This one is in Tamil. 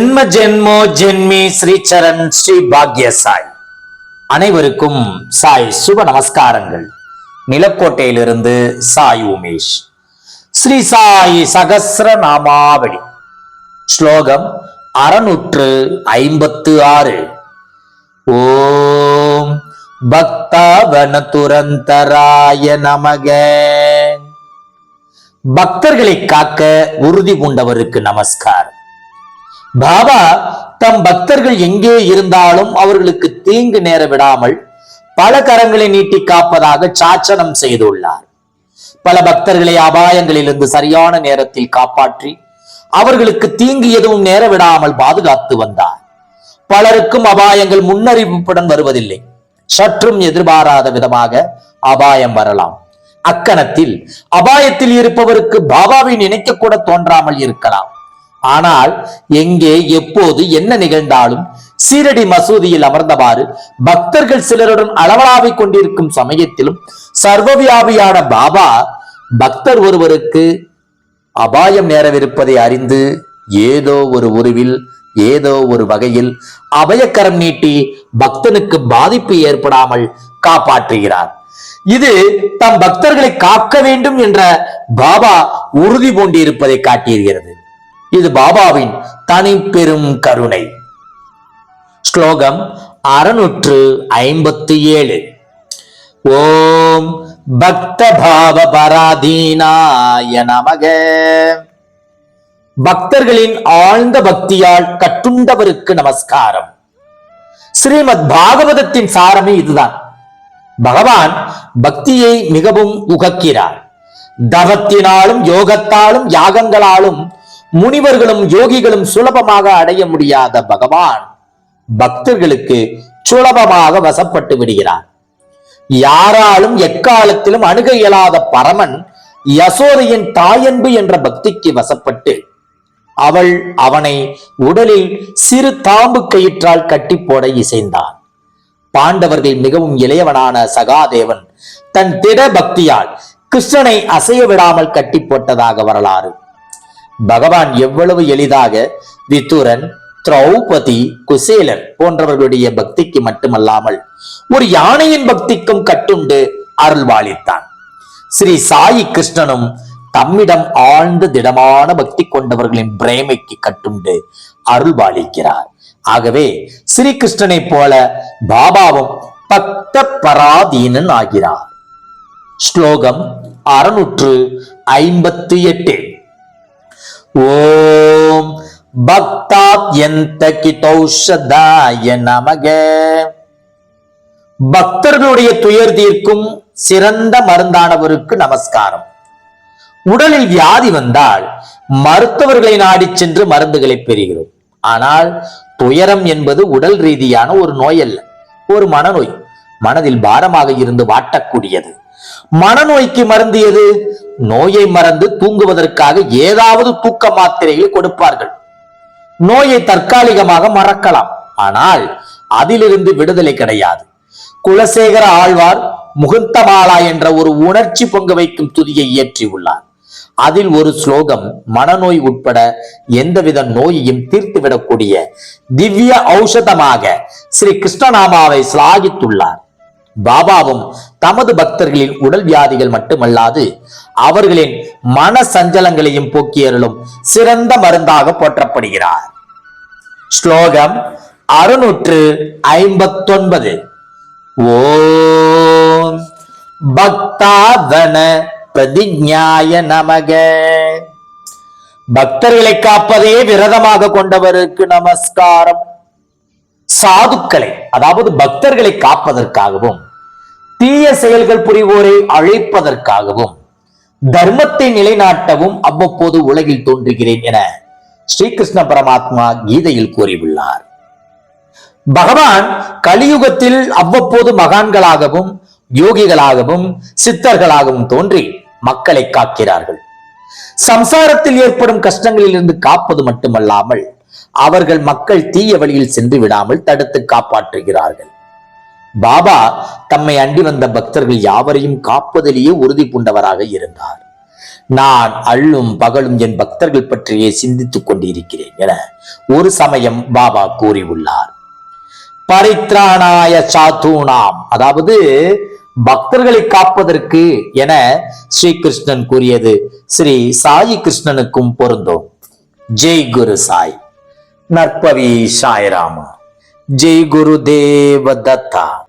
ஜென்ம ஜென்மோ ஜென்மி ஸ்ரீச்சரண் ஸ்ரீ பாக்ய சாய். அனைவருக்கும் சாய் சுப நமஸ்காரங்கள். நிலக்கோட்டையிலிருந்து சாய் உமேஷ். ஸ்ரீ சாய் சகசிர நாமாவளி ஸ்லோகம் அறுநூற்று ஐம்பத்து ஆறு. ஓம் பக்தாவன துரந்தராய நமக. பக்தர்களை காக்க உறுதி பூண்டவருக்கு நமஸ்காரம். பாபா தம் பக்தர்கள் எங்கே இருந்தாலும் அவர்களுக்கு தீங்கு நேர விடாமல் பல கரங்களை நீட்டி காப்பதாக சாச்சனம் செய்துள்ளார். பல பக்தர்களை அபாயங்களிலிருந்து சரியான நேரத்தில் காப்பாற்றி அவர்களுக்கு தீங்கு எதுவும் நேர விடாமல் பாதுகாத்து வந்தார். பலருக்கும் அபாயங்கள் முன்னறிவிப்புடன் வருவதில்லை. சற்றும் எதிர்பாராத விதமாக அபாயம் வரலாம். அக்கணத்தில் அபாயத்தில் இருப்பவருக்கு பாபாவை நினைக்க கூட தோன்றாமல் இருக்கலாம். ஆனால் எங்கே எப்போது என்ன நிகழ்ந்தாலும் சீரடி மசூதியில் அமர்ந்தவாறு பக்தர்கள் சிலருடன் அளவலாவிக் கொண்டிருக்கும் சமயத்திலும் சர்வவியாபியான பாபா பக்தர் ஒருவருக்கு அபாயம் நேரவிருப்பதை அறிந்து ஏதோ ஒரு உருவில் ஏதோ ஒரு வகையில் அபயக்கரம் நீட்டி பக்தனுக்கு பாதிப்பு ஏற்படாமல் காப்பாற்றுகிறார். இது தம் பக்தர்களை காக்க வேண்டும் என்ற பாபா உறுதி பூண்டிருப்பதை காட்டியிருக்கிறது. இது பாபாவின் தனி பெரும் கருணை. ஸ்லோகம் அறுநூற்று ஐம்பத்தி ஏழு ஓம் பக்த பாவ பராதீனாய நமக. பக்தர்களின் ஆழ்ந்த பக்தியால் கட்டுண்டவருக்கு நமஸ்காரம். ஸ்ரீமத் பாகவதத்தின் சாரமே இதுதான். பகவான் பக்தியை மிகவும் உகக்கிறார். தவத்தினாலும் யோகத்தாலும் யாகங்களாலும் முனிவர்களும் யோகிகளும் சுலபமாக அடைய முடியாத பகவான். பக்தர்களுக்கு சுலபமாக வசப்பட்டு விடுகிறார். யாராலும் எக்காலத்திலும் அணுக இயலாத பரமன் யசோதையின் தாயன்பு என்ற பக்திக்கு வசப்பட்டு அவள் அவனை உடலில் சிறு தாம்பு கயிற்றால் கட்டி போட இசைந்தான். பாண்டவர்கள் மிகவும் இளையவனான சகாதேவன் தன் திட பக்தியால் கிருஷ்ணனை அசைய விடாமல் கட்டி போட்டதாக வரலாறு. பகவான் எவ்வளவு எளிதாக வித்துரன் திரௌபதி குசேலன் போன்றவர்களுடைய பக்திக்கு மட்டுமல்லாமல் ஒரு யானையின் பக்திக்கும் கட்டுண்டு அருள்வாளித்தான். ஸ்ரீ சாயி கிருஷ்ணனும் தம்மிடம் ஆழ்ந்த திடமான பக்தி கொண்டவர்களின் பிரேமைக்கு கட்டுண்டு அருள்வாளிக்கிறார். ஆகவே ஸ்ரீ கிருஷ்ணனைப் போல பாபாவும் பக்த பராதீனன் ஆகிறார். ஸ்லோகம் அறுநூற்று ஐம்பத்தி எட்டு. ஓம் பக்தாத்யந்த கிதௌஷதாய நமக. பக்தர்களுடைய துயர் தீர்க்கும் சிறந்த மருந்தானவருக்கு நமஸ்காரம். உடலில் வியாதி வந்தால் மருத்துவர்களை நாடி சென்று மருந்துகளை பெறுகிறோம். ஆனால் துயரம் என்பது உடல் ரீதியான ஒரு நோய் அல்ல ஒரு மனநோய். மனதில் பாரமாக இருந்து வாட்டக்கூடியது. மனநோய்க்கு மருந்து எது நோயை மறந்து தூங்குவதற்காக ஏதாவது தூக்க மாத்திரையை கொடுப்பார்கள். நோயை தற்காலிகமாக மறக்கலாம். ஆனால் அதிலிருந்து விடுதலை கிடையாது. குலசேகர ஆழ்வார் முகுந்தமாலா என்ற ஒரு உணர்ச்சி பொங்க வைக்கும் துதியை இயற்றியுள்ளார் அதில் ஒரு ஸ்லோகம் மனநோய் உட்பட எந்தவித நோயையும் தீர்த்துவிடக்கூடிய திவ்ய ஔஷதமாக ஸ்ரீ கிருஷ்ணநாமாவை சிலாகித்துள்ளார். பாபாவும் தமது பக்தர்களின் உடல் வியாதிகள் மட்டுமல்லாது அவர்களின் மன சஞ்சலங்களையும் போக்கியருளும் சிறந்த மருந்தாக போற்றப்படுகிறார். ஸ்லோகம் அறுநூற்று ஐம்பத்தொன்பது. ஓம் பக்தாவன பிரதிஞாய நமக. பக்தர்களை காப்பதே விரதமாக கொண்டவருக்கு நமஸ்காரம். சாதுக்களை அதாவது பக்தர்களை காப்பதற்காகவும் தீய செயல்கள் புரிவோரை அழைப்பதற்காகவும் தர்மத்தை நிலைநாட்டவும் அவ்வப்போது உலகில் தோன்றுகிறேன் என ஸ்ரீகிருஷ்ண பரமாத்மா கீதையில் கூறியுள்ளார். பகவான் கலியுகத்தில் அவ்வப்போது மகான்களாகவும் யோகிகளாகவும் சித்தர்களாகவும் தோன்றி மக்களை காக்கிறார்கள். சம்சாரத்தில் ஏற்படும் கஷ்டங்களில் இருந்து காப்பது மட்டுமல்லாமல் அவர்கள் மக்கள் தீய வழியில் சென்று விடாமல் தடுத்து காப்பாற்றுகிறார்கள். பாபா தம்மை அண்டி வந்த பக்தர்கள் யாவரையும் காப்பதிலேயே உறுதி பூண்டவராக இருந்தார். நான் அள்ளும் பகலும் என் பக்தர்கள் பற்றியே சிந்தித்துக் கொண்டிருக்கிறேன் என ஒரு சமயம் பாபா கூறியுள்ளார். பரித்ராணாய சாத்தூனாம். அதாவது பக்தர்களை காப்பதற்கு என ஸ்ரீகிருஷ்ணன் கூறியது. ஸ்ரீ சாயி கிருஷ்ணனுக்கும் பொருந்தும். ஜெய் குரு சாய். નરપવી સાંઈ રામ. જય ગુરુદેવ દત્તા.